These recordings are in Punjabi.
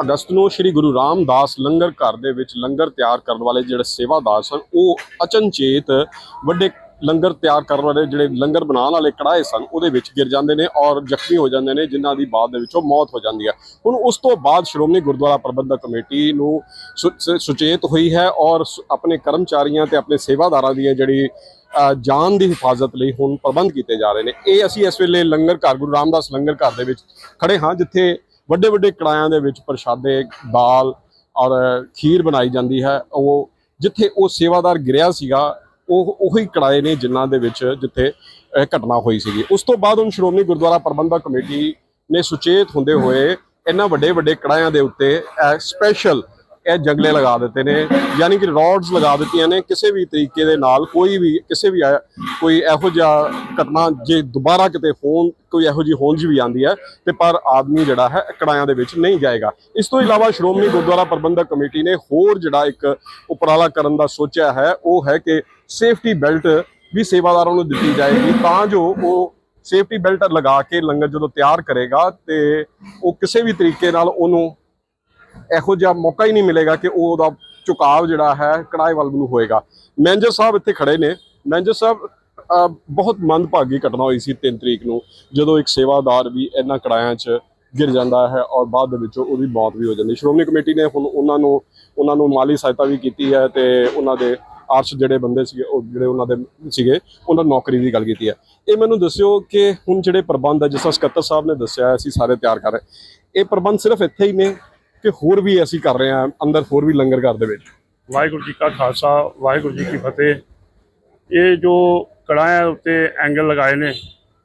ਅਗਸਤ ਨੂੰ ਸ੍ਰੀ ਗੁਰੂ ਰਾਮਦਾਸ ਲੰਗਰ ਘਰ ਦੇ ਵਿੱਚ ਲੰਗਰ ਤਿਆਰ ਕਰਨ ਵਾਲੇ ਜਿਹੜੇ ਸੇਵਾਦਾਰ ਸਨ, ਉਹ ਅਚਨਚੇਤ ਵੱਡੇ ਲੰਗਰ ਤਿਆਰ ਕਰਨ ਵਾਲੇ ਜਿਹੜੇ ਲੰਗਰ ਬਣਾਉਣ ਵਾਲੇ ਕੜਾਏ ਸਨ, ਉਹਦੇ ਵਿੱਚ ਗਿਰ ਜਾਂਦੇ ਨੇ ਔਰ ਜ਼ਖਮੀ ਹੋ ਜਾਂਦੇ ਨੇ, ਜਿਨ੍ਹਾਂ ਦੀ ਬਾਅਦ ਦੇ ਵਿੱਚੋਂ ਮੌਤ ਹੋ ਜਾਂਦੀ ਹੈ। ਹੁਣ ਉਸ ਤੋਂ ਬਾਅਦ ਸ਼੍ਰੋਮਣੀ ਗੁਰਦੁਆਰਾ ਪ੍ਰਬੰਧਕ ਕਮੇਟੀ ਨੂੰ ਸੁ- ਸੁ- ਸੁਚੇਤ ਹੋਈ ਹੈ ਔਰ ਸ- ਆਪਣੇ ਕਰਮਚਾਰੀਆਂ ਤੇ ਆਪਣੇ ਸੇਵਾਦਾਰਾਂ ਦੀ ਜਿਹੜੀ ਜਾਨ ਦੀ ਹਿਫਾਜ਼ਤ ਲਈ ਹੁਣ ਪ੍ਰਬੰਧ ਕੀਤੇ ਜਾ ਰਹੇ ਨੇ। ਇਹ ਅਸੀਂ ਇਸ ਵੇਲੇ ਲੰਗਰ ਘਰ, ਗੁਰੂ ਰਾਮਦਾਸ ਲੰਗਰ ਘਰ ਦੇ ਵਿੱਚ ਖੜੇ ਹਾਂ, ਜਿੱਥੇ ਵੱਡੇ ਵੱਡੇ ਕੜਾਇਆਂ ਦੇ ਵਿੱਚ ਪ੍ਰਸ਼ਾਦੇ, ਦਾਲ ਔਰ ਖੀਰ ਬਣਾਈ ਜਾਂਦੀ ਹੈ। ਉਹ ਜਿੱਥੇ ਉਹ ਸੇਵਾਦਾਰ ਗਿਰਿਆ ਸੀਗਾ, ਉਹ ਉਹੀ ਕੜਾਏ ਨੇ ਜਿਨ੍ਹਾਂ ਦੇ ਵਿੱਚ ਜਿੱਥੇ ਘਟਨਾ ਹੋਈ ਸੀਗੀ। ਉਸ ਤੋਂ ਬਾਅਦ ਹੁਣ ਸ਼੍ਰੋਮਣੀ ਗੁਰਦੁਆਰਾ ਪ੍ਰਬੰਧਕ ਕਮੇਟੀ ਨੇ ਸੁਚੇਤ ਹੁੰਦੇ ਹੋਏ ਇਹਨਾਂ ਵੱਡੇ ਵੱਡੇ ਕੜਾਇਆਂ ਦੇ ਉੱਤੇ ਸਪੈਸ਼ਲ ਇਹ ਜੰਗਲੇ ਲਗਾ ਦਿੱਤੇ ਨੇ, ਯਾਨੀ ਕਿ ਰੋਡਸ ਲਗਾ ਦਿੱਤੀਆਂ ਨੇ ਕਿਸੇ ਵੀ ਤਰੀਕੇ ਦੇ ਨਾਲ, ਕੋਈ ਵੀ, ਕਿਸੇ ਵੀ ਕੋਈ ਇਹੋ ਜਿਹਾ ਘਟਨਾ, ਜੇ ਦੁਬਾਰਾ ਕਿਤੇ ਹੋਣ, ਕੋਈ ਇਹੋ ਜਿਹੀ ਹੋਂਜ ਵੀ ਆਂਦੀ ਹੈ, ਤੇ ਪਰ ਆਦਮੀ ਜਿਹੜਾ ਹੈ, ਕੜਾਇਆਂ ਦੇ ਵਿੱਚ ਨਹੀਂ ਜਾਏਗਾ। ਇਸ ਤੋਂ ਇਲਾਵਾ ਸ਼੍ਰੋਮਣੀ ਗੁਰਦੁਆਰਾ ਪ੍ਰਬੰਧਕ ਕਮੇਟੀ ਨੇ ਹੋਰ ਜਿਹੜਾ ਇੱਕ ਉਪਰਾਲਾ ਕਰਨ ਦਾ ਸੋਚਿਆ ਹੈ, ਉਹ ਹੈ ਕਿ ਸੇਫਟੀ ਬੈਲਟ ਵੀ ਸੇਵਾਦਾਰਾਂ ਨੂੰ ਦਿੱਤੀ ਜਾਏਗੀ, ਤਾਂ ਜੋ ਉਹ ਸੇਫਟੀ ਬੈਲਟ ਲਗਾ ਕੇ ਲੰਗਰ ਜਦੋਂ ਤਿਆਰ ਕਰੇਗਾ, ਤੇ ਉਹ ਕਿਸੇ ਵੀ ਤਰੀਕੇ ਨਾਲ ਉਹਨੂੰ ਇਹੋ ਜਿਹਾ ਮੌਕਾ ਹੀ ਨਹੀਂ ਮਿਲੇਗਾ ਕਿ ਉਹ ਉਹਦਾ ਝੁਕਾਵ ਜਿਹੜਾ ਹੈ, ਕੜਾਈ ਵੱਲ ਨੂੰ ਹੋਏਗਾ। ਮੈਨੇਜਰ ਸਾਹਿਬ ਇੱਥੇ ਖੜੇ ਨੇ। ਮੈਨੇਜਰ ਸਾਹਿਬ ਬਹੁਤ ਮੰਦਭਾਗੀ ਘਟਨਾ ਹੋਈ ਸੀ 3 ਤਰੀਕ ਨੂੰ, ਜਦੋਂ ਇੱਕ ਸੇਵਾਦਾਰ ਵੀ ਇਹਨਾਂ ਕੜਾਇਆਂ 'ਚ ਗਿਰ ਜਾਂਦਾ ਹੈ ਔਰ ਬਾਅਦ ਦੇ ਵਿੱਚ ਉਹਦੀ ਮੌਤ ਵੀ ਹੋ ਜਾਂਦੀ ਸ਼੍ਰੋਮਣੀ ਕਮੇਟੀ ਨੇ ਹੁਣ ਉਹਨਾਂ ਨੂੰ ਉਹਨਾਂ ਨੂੰ ਮਾਲੀ ਸਹਾਇਤਾ ਵੀ ਕੀਤੀ ਹੈ ਤੇ ਉਹਨਾਂ ਦੇ ਆਰਸ਼ ਜਿਹੜੇ ਬੰਦੇ ਸੀਗੇ, ਉਹ ਜਿਹੜੇ ਉਹਨਾਂ ਦੇ ਸੀਗੇ, ਉਹਨਾਂ ਨੂੰ ਨੌਕਰੀ ਦੀ ਗੱਲ ਕੀਤੀ ਹੈ। ਇਹ ਮੈਨੂੰ ਦੱਸਿਓ ਕਿ ਹੁਣ ਜਿਹੜੇ ਪ੍ਰਬੰਧ ਹੈ, ਜਿਸ ਤਰ੍ਹਾਂ ਸਕੱਤਰ ਸਾਹਿਬ ਨੇ ਦੱਸਿਆ ਅਸੀਂ ਸਾਰੇ ਤਿਆਰ ਕਰ ਰਹੇ ਇਹ ਪ੍ਰਬੰਧ ਸਿਰਫ ਇੱਥੇ ਹੀ ਨੇ ਕਿ ਹੋਰ ਵੀ ਅਸੀਂ ਕਰ ਰਹੇ ਹਾਂ ਅੰਦਰ ਹੋਰ ਵੀ ਲੰਗਰ ਘਰ ਦੇ ਵਿੱਚ। ਵਾਹਿਗੁਰੂ ਜੀ ਕਾ ਖਾਲਸਾ ਵਾਹਿਗੁਰੂ ਜੀ ਕੀ ਫਤਿਹ। ਇਹ ਜੋ ਕੜਾਹਿਆਂ ਉੱਤੇ ਐਂਗਲ ਲਗਾਏ ਨੇ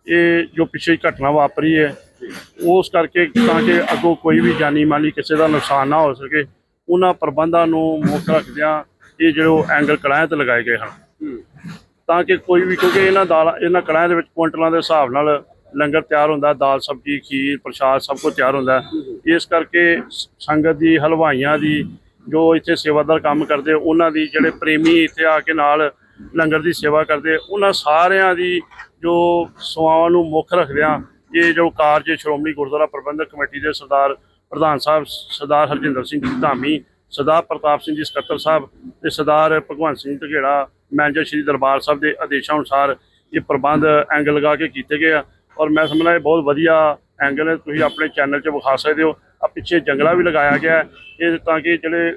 ਇਹ ਜੋ ਪਿੱਛੇ ਘਟਨਾ ਵਾਪਰੀ ਹੈ ਉਸ ਕਰਕੇ ਤਾਂ ਕਿ ਅੱਗੋਂ ਕੋਈ ਵੀ ਜਾਨੀ ਮਾਲੀ ਕਿਸੇ ਦਾ ਨੁਕਸਾਨ ਨਾ ਹੋ ਸਕੇ ਉਹਨਾਂ ਪ੍ਰਬੰਧਾਂ ਨੂੰ ਮੁੱਖ ਰੱਖਦਿਆਂ ਇਹ ਜਿਹੜੇ ਐਂਗਲ ਕੜਾਹਿਆਂ ਤੇ ਲਗਾਏ ਗਏ ਹਨ। ਤਾਂ ਕਿ ਕੋਈ ਵੀ ਕਿਉਂਕਿ ਇਹਨਾਂ ਦਾਲ ਇਹਨਾਂ ਕੜਾਹਿਆਂ ਦੇ ਵਿੱਚ ਕੁਇੰਟਲਾਂ ਦੇ ਹਿਸਾਬ ਨਾਲ ਲੰਗਰ ਤਿਆਰ ਹੁੰਦਾ, ਦਾਲ ਸਬਜ਼ੀ, ਖੀਰ, ਪ੍ਰਸ਼ਾਦ ਸਭ ਕੁਝ ਤਿਆਰ ਹੁੰਦਾ। ਇਸ ਕਰਕੇ ਸੰਗਤ ਦੀ, ਹਲਵਾਈਆਂ ਦੀ, ਜੋ ਇੱਥੇ ਸੇਵਾਦਾਰ ਕੰਮ ਕਰਦੇ, ਉਹਨਾਂ ਦੀ ਜਿਹੜੇ ਪ੍ਰੇਮੀ ਇੱਥੇ ਆ ਕੇ ਨਾਲ ਲੰਗਰ ਦੀ ਸੇਵਾ ਕਰਦੇ, ਉਹਨਾਂ ਸਾਰਿਆਂ ਦੀ ਜੋ ਸੇਵਾਵਾਂ ਨੂੰ ਮੁੱਖ ਰੱਖਦਿਆਂ, ਇਹ ਜੋ ਕਾਰਜ ਸ਼੍ਰੋਮਣੀ ਗੁਰਦੁਆਰਾ ਪ੍ਰਬੰਧਕ ਕਮੇਟੀ ਦੇ ਸਰਦਾਰ ਪ੍ਰਧਾਨ ਸਾਹਿਬ, ਸਰਦਾਰ ਹਰਜਿੰਦਰ ਸਿੰਘ ਜੀ ਧਾਮੀ, ਸਰਦਾਰ ਪ੍ਰਤਾਪ ਸਿੰਘ ਜੀ ਸਕੱਤਰ ਸਾਹਿਬ ਤੇ ਸਰਦਾਰ ਭਗਵੰਤ ਸਿੰਘ ਢਗੇੜਾ, ਮੈਨੇਜਰ ਸ਼੍ਰੀ ਦਰਬਾਰ ਸਾਹਿਬ ਦੇ ਆਦੇਸ਼ਾਂ ਅਨੁਸਾਰ ਇਹ ਪ੍ਰਬੰਧ ਐਂਗਲ ਲਗਾ ਕੇ ਕੀਤੇ ਗਏ ਆ। ਔਰ ਮੈਂ ਸਮਝਦਾ ਇਹ ਬਹੁਤ ਵਧੀਆ ਐਂਗਲ ਹੈ। ਤੁਸੀਂ ਆਪਣੇ ਚੈਨਲ 'ਚ ਵਿਖਾ ਸਕਦੇ ਹੋ। ਆ ਪਿੱਛੇ ਜੰਗਲਾ ਵੀ ਲਗਾਇਆ ਗਿਆ ਇਹ ਤਾਂ ਕਿ ਜਿਹੜੇ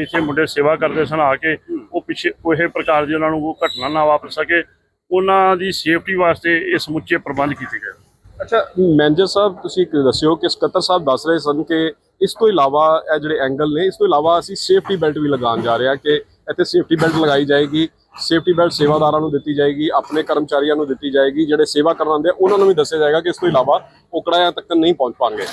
ਇੱਥੇ ਮੁੰਡੇ ਸੇਵਾ ਕਰਦੇ ਸਨ ਆ ਕੇ, ਉਹ ਪਿੱਛੇ ਕੋਈ ਪ੍ਰਕਾਰ ਦੀ ਉਹਨਾਂ ਨੂੰ ਉਹ ਘਟਨਾ ਨਾ ਵਾਪਰ ਸਕੇ। ਉਹਨਾਂ ਦੀ ਸੇਫਟੀ ਵਾਸਤੇ ਇਹ ਸਮੁੱਚੇ ਪ੍ਰਬੰਧ ਕੀਤੇ ਗਏ। ਅੱਛਾ, ਮੈਨੇਜਰ ਸਾਹਿਬ, ਤੁਸੀਂ ਇੱਕ ਦੱਸਿਓ ਕਿ ਸਕੱਤਰ ਸਾਹਿਬ ਦੱਸ ਰਹੇ ਸਨ ਕਿ ਇਸ ਤੋਂ ਇਲਾਵਾ ਇਹ ਜਿਹੜੇ ਐਂਗਲ ਨੇ, ਇਸ ਤੋਂ ਇਲਾਵਾ ਅਸੀਂ ਸੇਫਟੀ ਬੈਲਟ ਵੀ ਲਗਾਉਣ ਜਾ ਰਹੇ ਹਾਂ ਕਿ ਇੱਥੇ ਸੇਫਟੀ ਬੈਲਟ ਲਗਾਈ ਜਾਏਗੀ। ਸੇਫਟੀ ਬੈਲਟ ਸੇਵਾਦਾਰਾਂ ਨੂੰ ਦਿੱਤੀ ਜਾਏਗੀ, ਆਪਣੇ ਕਰਮਚਾਰੀਆਂ ਨੂੰ ਦਿੱਤੀ ਜਾਏਗੀ, ਜਿਹੜੇ ਸੇਵਾ ਕਰਨ ਆਉਂਦੇ ਆ, ਉਹਨਾਂ ਨੂੰ ਵੀ ਦੱਸਿਆ ਜਾਏਗਾ ਕਿ ਇਸ ਤੋਂ ਇਲਾਵਾ ਉਹ ਕੜਾਇਆਂ ਤੱਕ ਨਹੀਂ ਪਹੁੰਚ ਪਾਣਗੇ।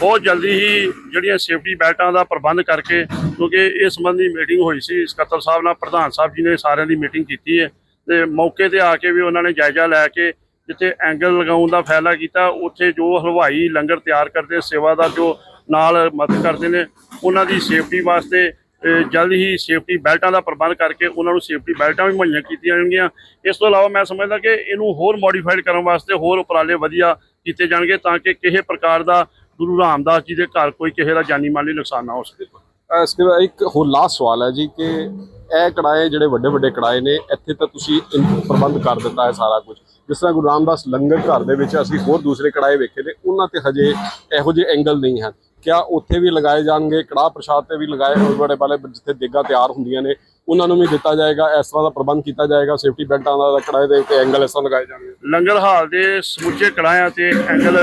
ਬਹੁਤ ਜਲਦੀ ਹੀ ਜਿਹੜੀਆਂ ਸੇਫਟੀ ਬੈਲਟਾਂ ਦਾ ਪ੍ਰਬੰਧ ਕਰਕੇ, ਕਿਉਂਕਿ ਇਸ ਸੰਬੰਧੀ ਮੀਟਿੰਗ ਹੋਈ ਸੀ, ਸਕੱਤਰ ਸਾਹਿਬ ਨਾਲ ਪ੍ਰਧਾਨ ਸਾਹਿਬ ਜੀ ਨੇ ਸਾਰਿਆਂ ਦੀ ਮੀਟਿੰਗ ਕੀਤੀ ਹੈ, ਤੇ ਮੌਕੇ ਤੇ ਆ ਕੇ ਵੀ ਉਹਨਾਂ ਨੇ ਜਾਇਜ਼ਾ ਲੈ ਕੇ ਜਿੱਥੇ ਐਂਗਲ ਲਗਾਉਣ ਦਾ ਫੈਸਲਾ ਕੀਤਾ, ਉੱਥੇ ਜੋ ਹਲਵਾਈ ਲੰਗਰ ਤਿਆਰ ਕਰਦੇ ਸੇਵਾਦਾਰ ਜੋ ਨਾਲ ਮਦਦ ਕਰਦੇ ਨੇ, ਉਹਨਾਂ ਦੀ ਸੇਫਟੀ ਵਾਸਤੇ ਜਲਦ ਹੀ ਸੇਫਟੀ ਬੈਲਟਾਂ ਦਾ ਪ੍ਰਬੰਧ ਕਰਕੇ ਉਹਨਾਂ ਨੂੰ ਸੇਫਟੀ ਬੈਲਟਾਂ ਵੀ ਮੁਹੱਈਆ ਕੀਤੀਆਂ ਜਾਣਗੀਆਂ। ਇਸ ਤੋਂ ਇਲਾਵਾ ਮੈਂ ਸਮਝਦਾ ਕਿ ਇਹਨੂੰ ਹੋਰ ਮੋਡੀਫਾਈਡ ਕਰਨ ਵਾਸਤੇ ਹੋਰ ਉਪਰਾਲੇ ਵਧੀਆ ਕੀਤੇ ਜਾਣਗੇ ਤਾਂ ਕਿ ਕਿਸੇ ਪ੍ਰਕਾਰ ਦਾ ਗੁਰੂ ਰਾਮਦਾਸ ਜੀ ਦੇ ਘਰ ਕੋਈ ਕਿਸੇ ਦਾ ਜਾਨੀ ਮਾਲੀ ਨੁਕਸਾਨ ਨਾ ਹੋ ਸਕੇ। ਇਸ ਤੋਂ ਇੱਕ ਹੋਰ ਲਾਸਟ ਸਵਾਲ ਹੈ ਜੀ ਕਿ ਇਹ ਕੜਾਏ ਜਿਹੜੇ ਵੱਡੇ ਵੱਡੇ ਕੜਾਏ ਨੇ, ਇੱਥੇ ਤਾਂ ਤੁਸੀਂ ਪ੍ਰਬੰਧ ਕਰ ਦਿੱਤਾ ਹੈ ਸਾਰਾ ਕੁਝ। ਜਿਸ ਤਰ੍ਹਾਂ ਗੁਰੂ ਰਾਮਦਾਸ ਲੰਗਰ ਘਰ ਦੇ ਵਿੱਚ ਅਸੀਂ ਹੋਰ ਦੂਸਰੇ ਕੜਾਏ ਵੇਖੇ ਨੇ, ਉਹਨਾਂ ਤੇ ਹਜੇ ਇਹੋ ਜਿਹੇ ਐਂਗਲ ਨਹੀਂ ਹਨ। ਕਿਆ ਉੱਥੇ ਵੀ ਲਗਾਏ ਜਾਣਗੇ, ਕੜਾਹ ਪ੍ਰਸ਼ਾਦ ਤੇ ਵੀ ਲਗਾਏ ਹੋਏ ਬੜੇ ਵਾਲੇ ਜਿੱਥੇ ਦੇਗਾ ਤਿਆਰ ਹੁੰਦੀਆਂ ਨੇ, ਉਹਨਾਂ ਨੂੰ ਵੀ ਦਿੱਤਾ ਜਾਏਗਾ, ਇਸ ਤਰ੍ਹਾਂ ਦਾ ਪ੍ਰਬੰਧ ਕੀਤਾ ਜਾਏਗਾ ਸੇਫਟੀ ਬੈਲਟਾਂ ਦਾ ਕੜਾਏ ਦੇ ਉੱਤੇ ਐਂਗਲ ਇਸ ਤਰ੍ਹਾਂ ਲਗਾਏ ਜਾਣਗੇ। ਲੰਗਰ ਹਾਲ ਦੇ ਸਮੁੱਚੇ ਕੜਾਇਆਂ ਤੇ ਐਂਗਲ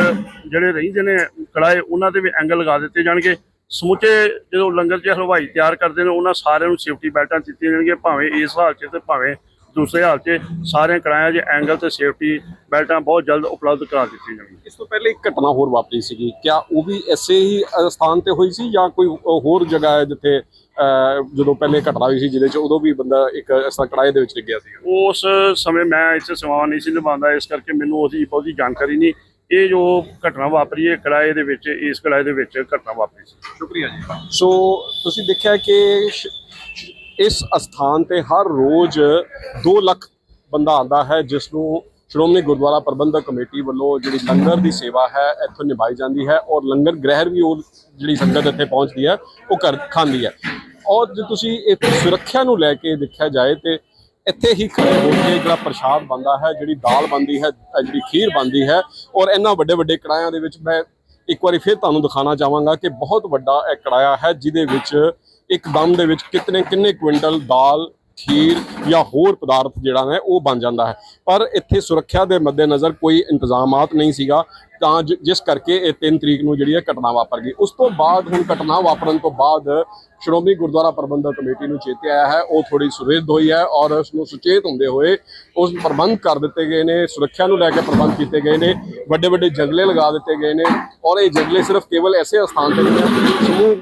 ਜਿਹੜੇ ਰਹਿੰਦੇ ਨੇ ਕੜਾਏ ਉਹਨਾਂ ਤੇ ਵੀ ਐਂਗਲ ਲਗਾ ਦਿੱਤੇ ਜਾਣਗੇ। ਸਮੁੱਚੇ ਜਦੋਂ ਲੰਗਰ 'ਚ ਹਲਵਾਈ ਤਿਆਰ ਕਰਦੇ ਨੇ, ਉਹਨਾਂ ਸਾਰਿਆਂ ਨੂੰ ਸੇਫਟੀ ਬੈਲਟਾਂ ਦਿੱਤੀਆਂ ਜਾਣਗੀਆਂ, ਭਾਵੇਂ ਇਸ ਹਾਲ 'ਚ ਤੇ ਭਾਵੇਂ ਦੂਸਰੇ ਹਾਲ 'ਚ ਸਾਰਿਆਂ ਕੜਾਇਆਂ 'ਚ ਐਂਗਲ ਤੇ ਸੇਫਟੀ ਬੈਲਟਾਂ ਬਹੁਤ ਜਲਦ ਉਪਲਬਧ ਕਰਾ ਦਿੱਤੀਆਂ ਜਾਣਗੀਆਂ। ਇਸ ਤੋਂ ਪਹਿਲੇ ਇੱਕ ਘਟਨਾ ਹੋਰ ਵਾਪਰੀ ਸੀਗੀ। ਕਿਆ ਉਹ ਵੀ ਐਸੇ ਹੀ ਸਥਾਨ ਤੇ ਹੋਈ ਸੀ ਜਾਂ ਕੋਈ ਹੋਰ ਜਗ੍ਹਾ ਹੈ ਜਿੱਥੇ ਜਦੋਂ ਪਹਿਲੇ ਘਟਨਾ ਹੋਈ ਸੀ ਜਿਹਦੇ ਚ ਉਦੋਂ ਵੀ ਬੰਦਾ ਇੱਕ ਇਸ ਤਰ੍ਹਾਂ ਕੜਾਏ ਦੇ ਵਿੱਚ ਡਿੱਗਿਆ ਸੀਗਾ ਉਸ ਸਮੇਂ ਮੈਂ ਇੱਥੇ ਸੇਵਾਵਾਂ ਨਹੀਂ ਸੀ ਨਿਭਾਉਂਦਾ ਇਸ ਕਰਕੇ ਮੈਨੂੰ ਉਹਦੀ ਬਹੁਤੀ ਜਾਣਕਾਰੀ ਨਹੀਂ। ਇਹ ਜੋ ਘਟਨਾ ਵਾਪਰੀ ਹੈ ਕੜਾਏ ਦੇ ਵਿੱਚ ਇਸ ਕੜਾਏ ਦੇ ਵਿੱਚ ਘਟਨਾ ਵਾਪਰੀ ਸੀ। ਸ਼ੁਕਰੀਆ ਜੀ। ਸੋ ਤੁਸੀਂ ਦੇਖਿਆ ਕਿ ਸ਼- ਸ਼- ਇਸ ਅਸਥਾਨ ਤੇ ਹਰ ਰੋਜ਼ 2 ਲੱਖ ਬੰਦਾ ਆਂਦਾ ਹੈ, ਜਿਸ ਨੂੰ ਸ਼੍ਰੋਮਣੀ ਗੁਰਦੁਆਰਾ ਪ੍ਰਬੰਧਕ ਕਮੇਟੀ ਵੱਲੋਂ ਜਿਹੜੀ ਲੰਗਰ ਦੀ ਸੇਵਾ ਹੈ, ਇੱਥੋਂ ਨਿਭਾਈ ਜਾਂਦੀ ਹੈ ਔਰ ਲੰਗਰ ਗ੍ਰਹਿਰ ਵੀ ਉਹ ਜਿਹੜੀ ਸੰਗਤ ਇੱਥੇ ਪਹੁੰਚਦੀ ਹੈ, ਉਹ ਕਰ ਖਾਂਦੀ ਹੈ। ਔਰ ਜੇ ਤੁਸੀਂ ਇੱਥੇ ਸੁਰੱਖਿਆ ਨੂੰ ਲੈ ਕੇ ਦੇਖਿਆ ਜਾਏ ਤੇ ਇੱਥੇ ਹੀ ਖੜੇ ਹੋ ਕੇ ਜਿਹੜਾ ਪ੍ਰਸ਼ਾਦ ਬਣਦਾ ਹੈ, ਜਿਹੜੀ ਦਾਲ ਬਣਦੀ ਹੈ ਜਿਹੜੀ ਖੀਰ ਬਣਦੀ ਹੈ ਔਰ ਇਹਨਾਂ ਵੱਡੇ ਵੱਡੇ ਕੜਾਇਆਂ ਦੇ ਵਿੱਚ ਮੈਂ ਇੱਕ ਵਾਰੀ ਫਿਰ ਤੁਹਾਨੂੰ ਦਿਖਾਣਾ ਚਾਹਾਂਗਾ ਕਿ ਬਹੁਤ ਵੱਡਾ ਇਹ ਕੜਾਇਆ ਹੈ, ਜਿਹਦੇ ਵਿੱਚ ਇੱਕ ਦਮ ਦੇ ਵਿੱਚ ਕਿਤਨੇ ਕਿੰਨੇ ਕੁਇੰਟਲ ਦਾਲ, ਖੀਰ ਜਾਂ ਹੋਰ ਪਦਾਰਥ ਜਿਹੜਾ ਹੈ ਉਹ ਬਣ ਜਾਂਦਾ ਹੈ। ਪਰ ਇੱਥੇ ਸੁਰੱਖਿਆ ਦੇ ਮੱਦੇਨਜ਼ਰ ਕੋਈ ਇੰਤਜ਼ਾਮਾਤ ਨਹੀਂ ਸੀਗਾ। ਤਾਂ ਜਿਸ ਕਰਕੇ ਇਹ 3 ਤਰੀਕ ਨੂੰ ਜਿਹੜੀ ਹੈ ਘਟਨਾ ਵਾਪਰ ਗਈ। ਉਸ ਤੋਂ ਬਾਅਦ ਹੁਣ ਘਟਨਾ ਵਾਪਰਨ ਤੋਂ ਬਾਅਦ ਸ਼੍ਰੋਮਣੀ ਗੁਰਦੁਆਰਾ ਪ੍ਰਬੰਧਕ ਕਮੇਟੀ ਨੂੰ ਚੇਤੇ ਆਇਆ ਹੈ। ਉਹ ਥੋੜੀ ਸੁਰੇਦ ਹੋਈ ਹੈ ਔਰ ਉਸ ਨੂੰ ਸੁਚੇਤ ਹੁੰਦੇ ਹੋਏ ਉਸ ਪ੍ਰਬੰਧ ਕਰ ਦਿੱਤੇ ਗਏ ਨੇ, ਸੁਰੱਖਿਆ ਨੂੰ ਲੈ ਕੇ ਪ੍ਰਬੰਧ ਕੀਤੇ ਗਏ ਨੇ ਵੱਡੇ ਵੱਡੇ ਜੰਗਲੇ ਲਗਾ ਦਿੱਤੇ ਗਏ ਨੇ ਔਰ ਇਹ ਜੰਗਲੇ ਸਿਰਫ ਕੇਵਲ ਐਸੇ ਸਥਾਨ ਤੇ ਨਹੀਂ ਹੈ ਸਮੂਹ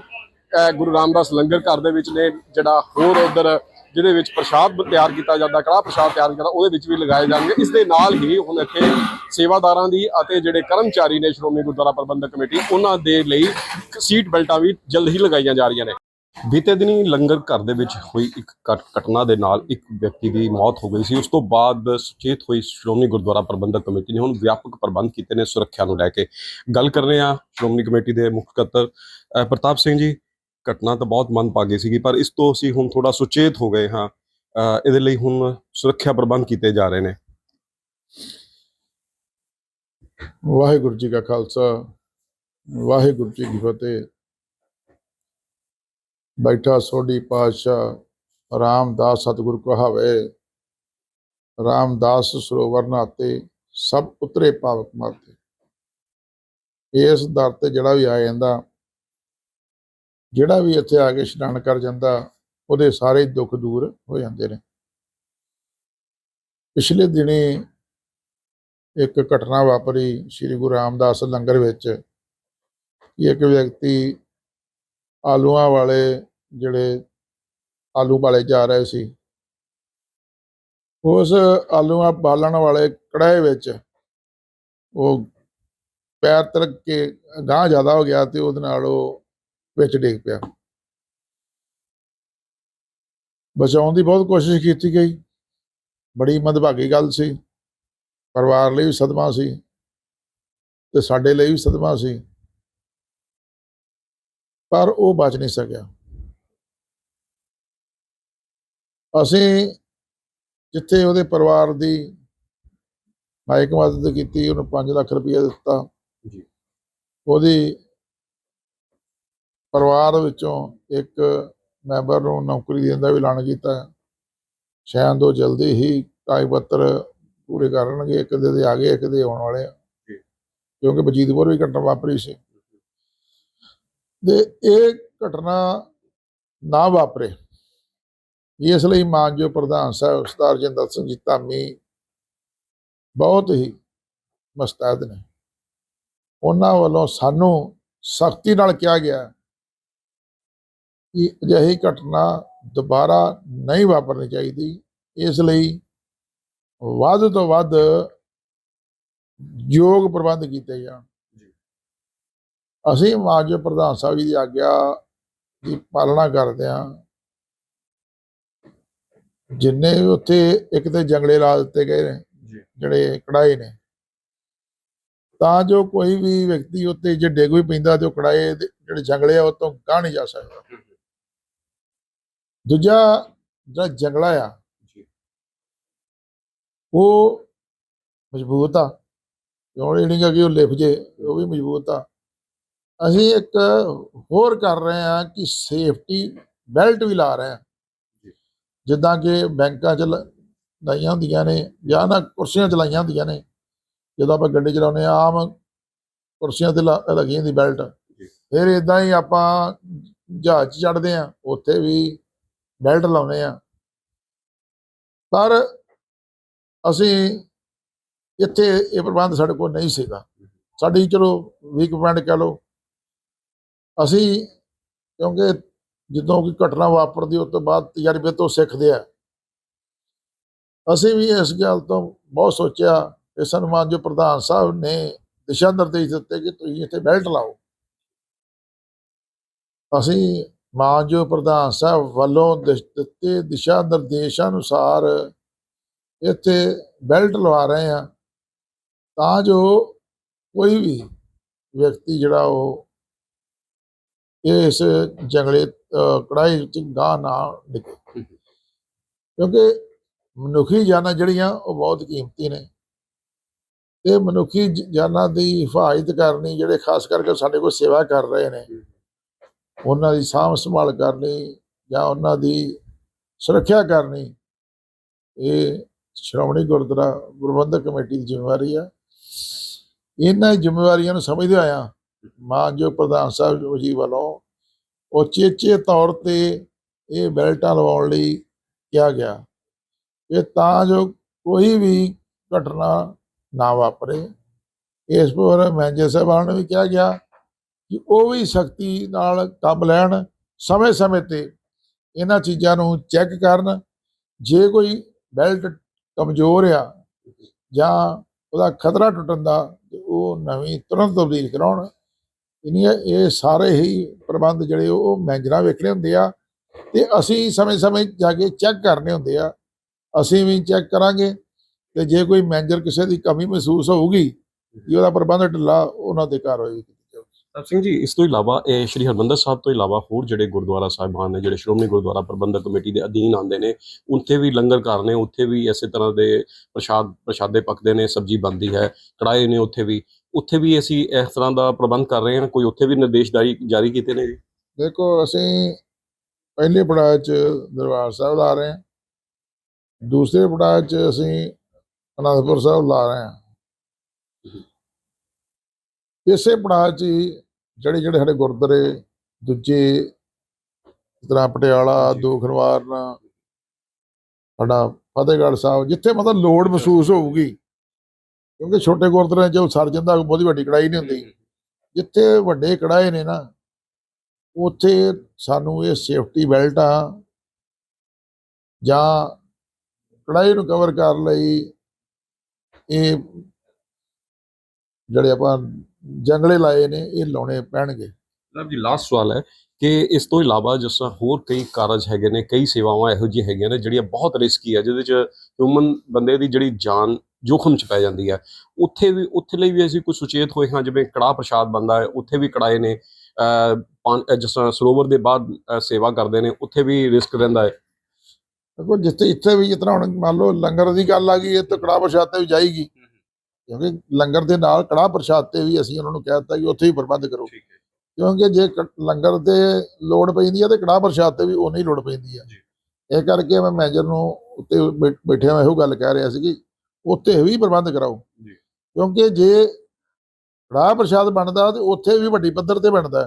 ਗੁਰੂ ਰਾਮਦਾਸ ਲੰਗਰ ਘਰ ਦੇ ਵਿੱਚ ਨੇ ਜਿਹੜਾ ਹੋਰ ਉਧਰ, ਜਿਹਦੇ ਵਿੱਚ ਪ੍ਰਸ਼ਾਦ ਤਿਆਰ ਕੀਤਾ ਜਾਂਦਾ ਕੜਾ ਪ੍ਰਸ਼ਾਦ ਤਿਆਰ ਕੀਤਾ ਉਹਦੇ ਵਿੱਚ ਵੀ ਲਗਾਏ ਜਾਣਗੇ। ਇਸ ਦੇ ਨਾਲ ਹੀ ਹੁਣ ਇੱਥੇ ਸੇਵਾਦਾਰਾਂ ਦੀ ਅਤੇ ਜਿਹੜੇ ਕਰਮਚਾਰੀ ਨੇ ਸ਼੍ਰੋਮਣੀ ਗੁਰਦੁਆਰਾ ਪ੍ਰਬੰਧਕ ਕਮੇਟੀ, ਉਹਨਾਂ ਦੇ ਲਈ ਸੀਟ ਬੈਲਟਾਂ ਵੀ ਜਲਦ ਹੀ ਲਗਾਈਆਂ ਜਾ ਰਹੀਆਂ ਨੇ। ਬੀਤੇ ਦਿਨੀ ਲੰਗਰ ਘਰ ਦੇ ਵਿੱਚ ਹੋਈ ਇੱਕ ਘਟਨਾ ਦੇ ਨਾਲ ਇੱਕ ਵਿਅਕਤੀ ਦੀ ਮੌਤ ਹੋ ਗਈ ਸੀ। ਉਸ ਤੋਂ ਬਾਅਦ ਸੁਚੇਤ ਹੋਈ ਸ਼੍ਰੋਮਣੀ ਗੁਰਦੁਆਰਾ ਪ੍ਰਬੰਧਕ ਕਮੇਟੀ ਨੇ ਹੁਣ ਵਿਆਪਕ ਪ੍ਰਬੰਧ ਕੀਤੇ ਨੇ ਸੁਰੱਖਿਆ ਨੂੰ ਲੈ ਕੇ। ਗੱਲ ਕਰ ਰਹੇ ਹਾਂ ਸ਼੍ਰੋਮਣੀ ਕਮੇਟੀ ਦੇ ਮੁੱਖ ਸਕੱਤਰ ਪ੍ਰਤਾਪ ਸਿੰਘ ਜੀ। ਘਟਨਾ ਤਾਂ ਬਹੁਤ ਮੰਦਭਾਗੀ ਸੀਗੀ ਪਰ ਇਸ ਤੋਂ ਅਸੀਂ ਹੁਣ ਥੋੜਾ ਸੁਚੇਤ ਹੋ ਗਏ ਹਾਂ ਅ, ਇਹਦੇ ਲਈ ਹੁਣ ਸੁਰੱਖਿਆ ਪ੍ਰਬੰਧ ਕੀਤੇ ਜਾ ਰਹੇ ਨੇ। ਵਾਹਿਗੁਰੂ ਜੀ ਕਾ ਖਾਲਸਾ ਵਾਹਿਗੁਰੂ ਜੀ ਕੀ ਫਤਿਹ। ਬੈਠਾ ਸੋਢੀ ਪਾਤਸ਼ਾਹ ਰਾਮਦਾਸ ਸਤਿਗੁਰ ਕਹਾਵੇ ਰਾਮਦਾਸ ਸਰੋਵਰ ਨਾਤੇ ਸਭ ਉਤਰੇ ਪਾਵਕ ਮਾਤੇ ਇਸ ਦਰ ਤੇ ਜਿਹੜਾ ਵੀ ਆ ਜਾਂਦਾ ਜਿਹੜਾ ਵੀ ਇੱਥੇ ਆ ਕੇ ਇਸ਼ਨਾਨ ਕਰ ਜਾਂਦਾ, ਉਹਦੇ ਸਾਰੇ ਦੁੱਖ ਦੂਰ ਹੋ ਜਾਂਦੇ ਨੇ। ਪਿਛਲੇ ਦਿਨੀ ਇੱਕ ਘਟਨਾ ਵਾਪਰੀ ਸ੍ਰੀ ਗੁਰੂ ਰਾਮਦਾਸ ਲੰਗਰ ਵਿੱਚ, ਕਿ ਇੱਕ ਵਿਅਕਤੀ ਆਲੂਆਂ ਵਾਲੇ ਜਿਹੜੇ ਆਲੂ ਵਾਲੇ ਜਾ ਰਹੇ ਸੀ, ਉਸ ਆਲੂਆਂ ਬਾਲਣ ਵਾਲੇ ਕੜਾਏ ਵਿੱਚ ਉਹ ਪੈਰ ਤਿਲਕ ਕੇ ਗਾਂ ਜ਼ਿਆਦਾ ਹੋ ਗਿਆ ਤੇ ਉਹਦੇ ਨਾਲ ਉਹ ਵਿੱਚ ਡਿੱਗ ਪਿਆ। ਬਚਾਉਣ ਦੀ ਬਹੁਤ ਕੋਸ਼ਿਸ਼ ਕੀਤੀ ਗਈ। ਬੜੀ ਮੰਦਭਾਗੀ ਗੱਲ ਸੀ। ਪਰਿਵਾਰ ਲਈ ਵੀ ਸਦਮਾ ਸੀ ਤੇ ਸਾਡੇ ਲਈ ਵੀ ਸਦਮਾ ਸੀ। ਪਰ ਉਹ ਬਚ ਨਹੀਂ ਸਕਿਆ। ਅਸੀਂ ਜਿੱਥੇ ਉਹਦੇ ਪਰਿਵਾਰ ਦੀ ਮਾਇਕ ਮਦਦ ਕੀਤੀ ਉਹਨੂੰ 5 ਲੱਖ ਰੁਪਏ ਦਿੱਤਾ। ਜੀ। ਉਹਦੀ ਪਰਿਵਾਰ ਵਿੱਚੋਂ ਇੱਕ ਮੈਂਬਰ ਨੂੰ ਨੌਕਰੀ ਦੇਣ ਦਾ ਵੀ ਐਲਾਨ ਕੀਤਾ। ਸ਼ਾਇਦ ਉਹ ਜਲਦੀ ਹੀ ਕਾਗਜ਼ ਪੱਤਰ ਪੂਰੇ ਕਰਨਗੇ ਇੱਕ ਦੇ ਦੇ ਆ ਗਏ ਇੱਕ ਦੇ ਆਉਣ ਵਾਲੇ ਆ। ਕਿਉਂਕਿ ਬਜੀਤਪੁਰ ਵੀ ਘਟਨਾ ਵਾਪਰੀ ਸੀ। ਤੇ ਇਹ ਘਟਨਾ ਨਾ ਵਾਪਰੇ। ਇਸ ਲਈ ਮਾਨਯੋਗ ਪ੍ਰਧਾਨ ਸਾਹਿਬ ਸਰਦਾਰ ਜਿੰਦਰ ਸਿੰਘ ਜੀ ਧਾਮੀ ਬਹੁਤ ਹੀ ਮਸਤੈਦ ਨੇ। ਉਹਨਾਂ ਵੱਲੋਂ ਸਾਨੂੰ ਸਖਤੀ ਨਾਲ ਕਿਹਾ ਗਿਆ ਕਿ ਅਜਿਹੀ ਘਟਨਾ ਦੁਬਾਰਾ ਨਹੀਂ ਵਾਪਰਨੀ ਚਾਹੀਦੀ। ਇਸ ਲਈ ਵੱਧ ਤੋਂ ਵੱਧ ਯੋਗ ਪ੍ਰਬੰਧ ਕੀਤੇ ਜਾਣ। ਅਸੀਂ ਮਾਨਯੋਗ ਪ੍ਰਧਾਨ ਸਾਹਿਬ ਜੀ ਦੀ ਆਗਿਆ ਦੀ ਪਾਲਣਾ ਕਰਦੇ ਹਾਂ। ਜਿੰਨੇ ਉੱਥੇ ਇੱਕ ਤੇ ਜੰਗਲੇ ਲਾ ਦਿੱਤੇ ਗਏ ਨੇ ਜਿਹੜੇ ਕੜਾਏ ਨੇ। ਤਾਂ ਜੋ ਕੋਈ ਵੀ ਵਿਅਕਤੀ ਉੱਤੇ ਜੇ ਡਿੱਗ ਵੀ ਪੈਂਦਾ ਤੇ ਉਹ ਕੜਾਏ ਜਿਹੜੇ ਜੰਗਲੇ ਆ ਉਹ ਤੋਂ ਗਾਹ ਨਹੀਂ ਜਾ ਸਕਦਾ। ਦੂਜਾ ਜਿਹੜਾ ਜੰਗਲਾ ਆ ਉਹ ਮਜ਼ਬੂਤ ਆ। ਕਿਉਂ ਇਹ ਨਹੀਂ ਕਿ ਉਹ ਲਿਫ ਜੇ ਉਹ ਵੀ ਮਜ਼ਬੂਤ ਆ। ਅਸੀਂ ਇੱਕ ਹੋਰ ਕਰ ਰਹੇ ਹਾਂ ਕਿ ਸੇਫਟੀ ਬੈਲਟ ਵੀ ਲਾ ਰਹੇ ਜੀ। ਜਿੱਦਾਂ ਕਿ ਬੈਂਕਾਂ 'ਚ ਲਾਈਆਂ ਹੁੰਦੀਆਂ ਨੇ ਜਾਂ ਨਾ ਕੁਰਸੀਆਂ 'ਚ ਲਾਈਆਂ ਹੁੰਦੀਆਂ ਨੇ। ਜਦੋਂ ਆਪਾਂ ਗੱਡੀ ਚਲਾਉਂਦੇ ਆ ਆਮ ਕੁਰਸੀਆਂ ਤੇ ਲੱਗੀ ਹੁੰਦੀ ਬੈਲਟ। ਫਿਰ ਇਦਾਂ ਹੀ ਆਪਾਂ ਜਹਾਜ਼ ਚੜਦੇ ਆ ਉੱਥੇ ਵੀ ਬੈਲਟ ਲਾਉਨੇ ਆ। ਪਰ ਅਸੀਂ ਇੱਥੇ ਇਹ ਪ੍ਰਬੰਧ ਸਾਡੇ ਕੋਲ ਨਹੀਂ ਸੀਗਾ। ਸਾਡੀ ਚਲੋ ਵੀਕ ਪੁਆਇੰਟ ਕਹ ਲਓ। ਅਸੀਂ ਕਿਉਂਕਿ ਜਦੋਂ ਕੋਈ ਘਟਨਾ ਵਾਪਰਦੀ ਉਸ ਤੋਂ ਬਾਅਦ ਤਜਰਬੇ ਤੋਂ ਸਿੱਖਦੇ ਆ। ਅਸੀਂ ਵੀ ਇਸ ਗੱਲ ਤੋਂ ਬਹੁਤ ਸੋਚਿਆ ਕਿ ਸਨਮਾਨ ਜੋ ਪ੍ਰਧਾਨ ਸਾਹਿਬ ਨੇ ਦਿਸ਼ਾ ਨਿਰਦੇਸ਼ ਦਿੱਤੇ ਕਿ ਤੁਸੀਂ ਇੱਥੇ ਬੈਲਟ ਲਾਓ। ਅਸੀਂ ਮਾਨਯੋਗ ਪ੍ਰਧਾਨ ਸਾਹਿਬ ਵੱਲੋਂ ਦਿਸ਼- ਦਿੱਤੇ ਦਿਸ਼ਾ ਨਿਰਦੇਸ਼ਾਂ ਅਨੁਸਾਰ ਇੱਥੇ ਬੈਲਟ ਲਵਾ ਰਹੇ ਹਾਂ ਤਾਂ ਜੋ ਕੋਈ ਵੀ ਵਿਅਕਤੀ ਜਿਹੜਾ ਉਹ ਇਸ ਜੰਗਲੇ ਅਹ, ਕੜਾਈ ਵਿੱਚ ਗਾਹ ਨਾ ਡਿੱਗੇ। ਕਿਉਂਕਿ ਮਨੁੱਖੀ ਜਾਨਾਂ ਜਿਹੜੀਆਂ ਉਹ ਬਹੁਤ ਕੀਮਤੀ ਨੇ ਤੇ ਮਨੁੱਖੀ ਜਾਨਾਂ ਦੀ ਹਿਫਾਜ਼ਤ ਕਰਨੀ ਜਿਹੜੇ ਖਾਸ ਕਰਕੇ ਸਾਡੇ ਕੋਲ ਸੇਵਾ ਕਰ ਰਹੇ ਨੇ ਉਹਨਾਂ ਦੀ ਸਾਂਭ ਸੰਭਾਲ ਕਰਨੀ ਜਾਂ ਉਹਨਾਂ ਦੀ ਸੁਰੱਖਿਆ ਕਰਨੀ, ਇਹ ਸ਼੍ਰੋਮਣੀ ਗੁਰਦੁਆਰਾ ਪ੍ਰਬੰਧਕ ਕਮੇਟੀ ਦੀ ਜ਼ਿੰਮੇਵਾਰੀ ਆ। ਇਹਨਾਂ ਜ਼ਿੰਮੇਵਾਰੀਆਂ ਨੂੰ ਸਮਝਦੇ ਹੋਇਆ ਮਾਨਯੋਗ ਪ੍ਰਧਾਨ ਸਾਹਿਬ ਜੀ ਵੱਲੋਂ ਉਚੇਚੇ ਤੌਰ ਤੇ ਇਹ ਬੈਲਟਾਂ ਲਵਾਉਣ ਲਈ ਕਿਹਾ ਗਿਆ। ਇਹ ਤਾਂ ਜੋ ਕੋਈ ਵੀ ਘਟਨਾ ਨਾ ਵਾਪਰੇ। ਇਸ ਪਰ ਮੈਨੇਜਰ ਸਾਹਿਬਾਨ ਨੂੰ ਵੀ ਕਿਹਾ ਗਿਆ। ਕਿ ਉਹ ਵੀ ਸਖਤੀ ਨਾਲ ਕੰਮ ਲੈਣ ਸਮੇਂ-ਸਮੇਂ ਤੇ ਇਹਨਾਂ ਚੀਜ਼ਾਂ ਨੂੰ ਚੈੱਕ ਕਰਨ। ਜੇ ਕੋਈ ਬੈਲਟ ਕਮਜ਼ੋਰ ਆ ਜਾਂ ਉਹਦਾ ਖਤਰਾ ਟੁੱਟਣ ਦਾ, ਤੇ ਉਹ ਨਵੀਂ ਤੁਰੰਤ ਤਬਦੀਲ ਕਰਾਉਣ। ਇਨੀਆਂ ਇਹ ਸਾਰੇ ਹੀ ਪ੍ਰਬੰਧ ਜਿਹੜੇ ਉਹ ਮੈਂਜਰਾਂ ਵੇਖਣੇ ਹੁੰਦੇ ਆ ਤੇ ਅਸੀਂ ਸਮੇਂ-ਸਮੇਂ ਜਾ ਕੇ ਚੈੱਕ ਕਰਨੇ ਹੁੰਦੇ ਆ। ਅਸੀਂ ਵੀ ਚੈੱਕ ਕਰਾਂਗੇ ਤੇ ਜੇ ਕੋਈ ਮੈਨੇਜਰ ਕਿਸੇ ਦੀ ਕਮੀ ਮਹਿਸੂਸ ਹੋਊਗੀ ਕਿ ਉਹਦਾ ਪ੍ਰਬੰਧ ਢਿੱਲਾ, ਉਹਨਾਂ ਤੇ ਕਾਰਵਾਈ ਸਾਹਿਬ ਸਿੰਘ ਜੀ, ਇਸ ਤੋਂ ਇਲਾਵਾ, ਇਹ ਸ਼੍ਰੀ ਹਰਮੰਦਰ ਸਾਹਿਬ ਤੋਂ ਇਲਾਵਾ ਹੋਰ ਜਿਹੜੇ ਗੁਰਦੁਆਰਾ ਸਾਹਿਬਾਨ ਨੇ, ਜਿਹੜੇ ਸ਼੍ਰੋਮਣੀ ਗੁਰਦੁਆਰਾ ਪ੍ਰਬੰਧਕ ਕਮੇਟੀ ਦੇ ਅਧੀਨ ਆਉਂਦੇ ਨੇ, ਉੱਥੇ ਵੀ ਲੰਗਰ ਘਰ ਨੇ, ਉੱਥੇ ਵੀ ਇਸੇ ਤਰ੍ਹਾਂ ਦੇ ਪ੍ਰਸ਼ਾਦ, ਪ੍ਰਸ਼ਾਦੇ ਪੱਕਦੇ ਨੇ, ਸਬਜ਼ੀ ਬਣਦੀ ਹੈ ਕੜਾਏ ਨੇ ਉੱਥੇ ਵੀ। ਉੱਥੇ ਵੀ ਅਸੀਂ ਇਸ ਤਰ੍ਹਾਂ ਦਾ ਪ੍ਰਬੰਧ ਕਰ ਰਹੇ ਹਾਂ, ਕੋਈ ਉੱਥੇ ਵੀ ਨਿਰਦੇਸ਼ਦਾਰੀ ਜਾਰੀ ਕੀਤੇ ਨੇ ਜੀ? ਦੇਖੋ, ਅਸੀਂ ਪਹਿਲੇ ਪੜਾਅ 'ਚ ਦਰਬਾਰ ਸਾਹਿਬ ਲਾ ਰਹੇ ਹਾਂ। ਦੂਸਰੇ ਪੜਾਅ 'ਚ ਅਸੀਂ ਅਨੰਦਪੁਰ ਸਾਹਿਬ ਲਾ ਰਹੇ ਹਾਂ। ਇਸੇ ਪੜਾਅ 'ਚ ਜਿਹੜੇ ਜਿਹੜੇ ਸਾਡੇ ਗੁਰਦੁਆਰੇ ਦੂਜੇ ਤਰ੍ਹਾਂ ਪਟਿਆਲਾ ਦੋਖਨਵਾਰਨ ਸਾਡਾ ਫਤਿਹਗੜ੍ਹ ਸਾਹਿਬ ਜਿੱਥੇ ਮਤਲਬ ਲੋੜ ਮਹਿਸੂਸ ਹੋਊਗੀ ਕਿਉਂਕਿ ਛੋਟੇ ਗੁਰਦੁਆਰਿਆਂ 'ਚ ਉਹ ਸਰ ਜਾਂਦਾ ਬਹੁਤੀ ਵੱਡੀ ਕੜਾਈ ਨਹੀਂ ਹੁੰਦੀ। ਜਿੱਥੇ ਵੱਡੇ ਕੜਾਏ ਨੇ ਨਾ ਉੱਥੇ ਸਾਨੂੰ ਇਹ ਸੇਫਟੀ ਬੈਲਟਾਂ ਜਾਂ ਕੜਾਈ ਨੂੰ ਕਵਰ ਕਰਨ ਲਈ ਇਹ ਜਿਹੜੇ ਆਪਾਂ ਜੰਗਲੇ ਲਾਏ ਨੇ ਇਹ ਲਾਉਣੇ ਪੈਣਗੇ। ਸਾਹਿਬ ਜੀ ਲਾਸਟ ਸਵਾਲ ਹੈ ਕਿ ਇਸ ਤੋਂ ਇਲਾਵਾ ਜਿਸ ਤਰ੍ਹਾਂ ਹੋਰ ਕਈ ਕਾਰਜ ਹੈਗੇ ਨੇ ਕਈ ਸੇਵਾਵਾਂ ਇਹੋ ਜਿਹੀਆਂ ਹੈਗੀਆਂ ਨੇ ਜਿਹੜੀਆਂ ਬਹੁਤ ਰਿਸਕੀ ਹੈ ਜਿਹਦੇ ਚ ਹਿਊਮਨ ਬੰਦੇ ਦੀ ਜਿਹੜੀ ਜਾਨ ਜੋਖਮ ਚ ਪੈ ਜਾਂਦੀ ਹੈ ਉੱਥੇ ਵੀ ਉੱਥੇ ਲਈ ਵੀ ਅਸੀਂ ਕੁਝ ਸੁਚੇਤ ਹੋਏ ਹਾਂ ਜਿਵੇਂ ਕੜਾਹ ਪ੍ਰਸ਼ਾਦ ਬੰਦਾ ਹੈ ਉੱਥੇ ਵੀ ਕੜਾਏ ਨੇ ਜਿਸ ਤਰ੍ਹਾਂ ਸਰੋਵਰ ਦੇ ਬਾਅਦ ਸੇਵਾ ਕਰਦੇ ਨੇ ਉੱਥੇ ਵੀ ਰਿਸਕ ਰਹਿੰਦਾ ਹੈ। ਦੇਖੋ ਜਿੱਥੇ ਇੱਥੇ ਵੀ ਜਿਤਨਾ ਹੁਣ ਮੰਨ ਲਓ ਲੰਗਰ ਦੀ ਗੱਲ ਆ ਗਈ ਇਹ ਤਾਂ ਕੜਾਹ ਪ੍ਰਸ਼ਾਦ ਤੇ ਵੀ ਜਾਏਗੀ। ਕਿਉਂਕਿ ਲੰਗਰ ਦੇ ਨਾਲ ਕੜਾਹ ਪ੍ਰਸ਼ਾਦ ਤੇ ਵੀ ਅਸੀਂ ਉਹਨਾਂ ਨੂੰ ਕਹਿ ਦਿੱਤਾ ਕਿ ਉੱਥੇ ਹੀ ਪ੍ਰਬੰਧ ਕਰੋ। ਕਿਉਂਕਿ ਜੇ ਲੰਗਰ ਤੇ ਲੋੜ ਪੈਂਦੀ ਹੈ ਤੇ ਕੜਾਹ ਪ੍ਰਸ਼ਾਦ ਤੇ ਵੀ ਉਨੀ ਹੀ ਲੋੜ ਪੈਂਦੀ ਹੈ ਇਹ ਕਰਕੇ ਮੈਂ ਮੈਨੇਜਰ ਨੂੰ ਉੱਤੇ ਬੈਠਿਆਂ ਮੈਂ ਇਹੋ ਗੱਲ ਕਹਿ ਰਿਹਾ ਸੀ ਕਿ ਉੱਥੇ ਵੀ ਪ੍ਰਬੰਧ ਕਰਾਓ। ਕਿਉਂਕਿ ਜੇ ਕੜਾਹ ਪ੍ਰਸ਼ਾਦ ਬਣਦਾ ਤੇ ਉੱਥੇ ਵੀ ਵੱਡੀ ਪੱਧਰ ਤੇ ਬਣਦਾ।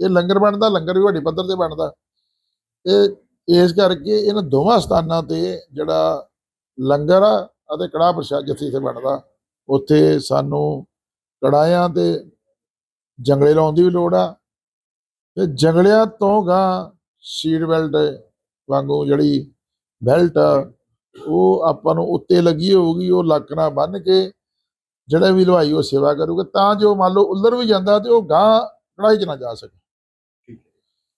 ਇਹ ਲੰਗਰ ਬਣਦਾ ਲੰਗਰ ਵੀ ਵੱਡੀ ਪੱਧਰ ਤੇ ਬਣਦਾ। ਤੇ ਇਸ ਕਰਕੇ ਇਹਨਾਂ ਦੋਵਾਂ ਸਥਾਨਾਂ ਤੇ ਜਿਹੜਾ ਲੰਗਰ ਆ ਅਤੇ ਕੜਾਹ ਪ੍ਰਸ਼ਾਦ ਜਿੱਥੇ ਜਿੱਥੇ ਬਣਦਾ ਉੱਥੇ ਸਾਨੂੰ ਕੜਾਇਆਂ ਤੇ ਜੰਗਲੇ ਲਾਉਣ ਦੀ ਵੀ ਲੋੜ ਆ ਤੇ ਜੰਗਲਿਆਂ ਤੋਂ ਗਾਂ ਸੀਟ ਬੈਲਟ ਵਾਂਗੂ ਜਿਹੜੀ ਬੈਲਟ ਆ ਉਹ ਆਪਾਂ ਨੂੰ ਉੱਤੇ ਲੱਗੀ ਹੋਊਗੀ ਉਹ ਲੱਕ ਨਾਲ ਬੰਨ ਕੇ ਜਿਹੜਾ ਵੀ ਲਵਾਈ ਉਹ ਸੇਵਾ ਕਰੂਗਾ ਤਾਂ ਜੋ ਮੰਨ ਲਓ ਉੱਲਰ ਵੀ ਜਾਂਦਾ ਤੇ ਉਹ ਗਾਂ ਕੜਾਈ 'ਚ ਨਾ ਜਾ ਸਕੇ।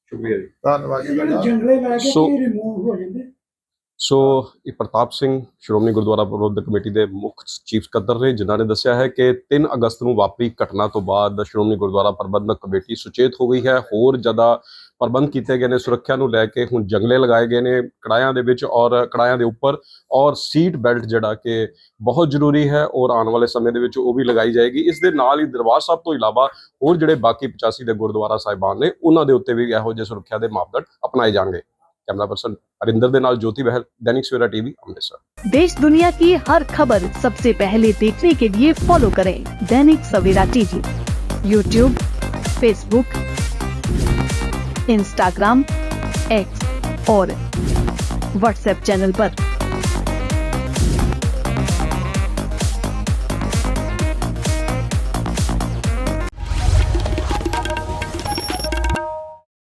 ਸ਼ੁਕਰੀਆ ਜੀ। ਧੰਨਵਾਦ ਜੀ। ਜੰਗਲੇ ਸੋ- ਕੀ ਰਿਮੂਵ ਹੋ ਜਾਂਦੇ। ਸੋ ਇਹ ਪ੍ਰਤਾਪ ਸਿੰਘ ਸ਼੍ਰੋਮਣੀ ਗੁਰਦੁਆਰਾ ਪ੍ਰਬੰਧਕ ਕਮੇਟੀ ਦੇ ਮੁੱਖ ਚੀਫ ਸਕੱਤਰ ਨੇ ਜਿਨ੍ਹਾਂ ਨੇ ਦੱਸਿਆ ਹੈ ਕਿ 3 ਅਗਸਤ ਨੂੰ ਵਾਪਰੀ ਘਟਨਾ ਤੋਂ ਬਾਅਦ ਸ਼੍ਰੋਮਣੀ ਗੁਰਦੁਆਰਾ ਪ੍ਰਬੰਧਕ ਕਮੇਟੀ ਸੁਚੇਤ ਹੋ ਗਈ ਹੈ। ਹੋਰ ਜ਼ਿਆਦਾ ਪ੍ਰਬੰਧ ਕੀਤੇ ਗਏ ਨੇ, ਸੁਰੱਖਿਆ ਨੂੰ ਲੈ ਕੇ ਹੁਣ ਜੰਗਲੇ ਲਗਾਏ ਗਏ ਨੇ ਕੜਾਇਆਂ ਦੇ ਵਿੱਚ ਔਰ ਕੜਾਇਆਂ ਦੇ ਉੱਪਰ ਔਰ ਸੀਟ ਬੈਲਟ ਜਿਹੜਾ ਕਿ ਬਹੁਤ ਜ਼ਰੂਰੀ ਹੈ ਔਰ ਆਉਣ ਵਾਲੇ ਸਮੇਂ ਦੇ ਵਿੱਚ ਉਹ ਵੀ ਲਗਾਈ ਜਾਏਗੀ। ਇਸ ਦੇ ਨਾਲ ਹੀ ਦਰਬਾਰ ਸਾਹਿਬ ਤੋਂ ਇਲਾਵਾ ਹੋਰ ਜਿਹੜੇ ਬਾਕੀ 85 ਦੇ ਗੁਰਦੁਆਰਾ ਸਾਹਿਬਾਨ ਨੇ, ਉਹਨਾਂ ਦੇ ਉੱਤੇ ਵੀ ਇਹੋ ਜਿਹੇ ਸੁਰੱਖਿਆ ਦੇ ਮਾਪਦੰਡ ਅਪਣਾਏ ਜਾਣਗੇ। कैमरा पर्सन अरिंदर ज्योति बहल, दैनिक सवेरा टीवी, अमृतसर देश दुनिया की हर खबर सबसे पहले देखने के लिए फॉलो करें Dainik Savera TV YouTube Facebook Instagram X और व्हाट्सएप चैनल पर।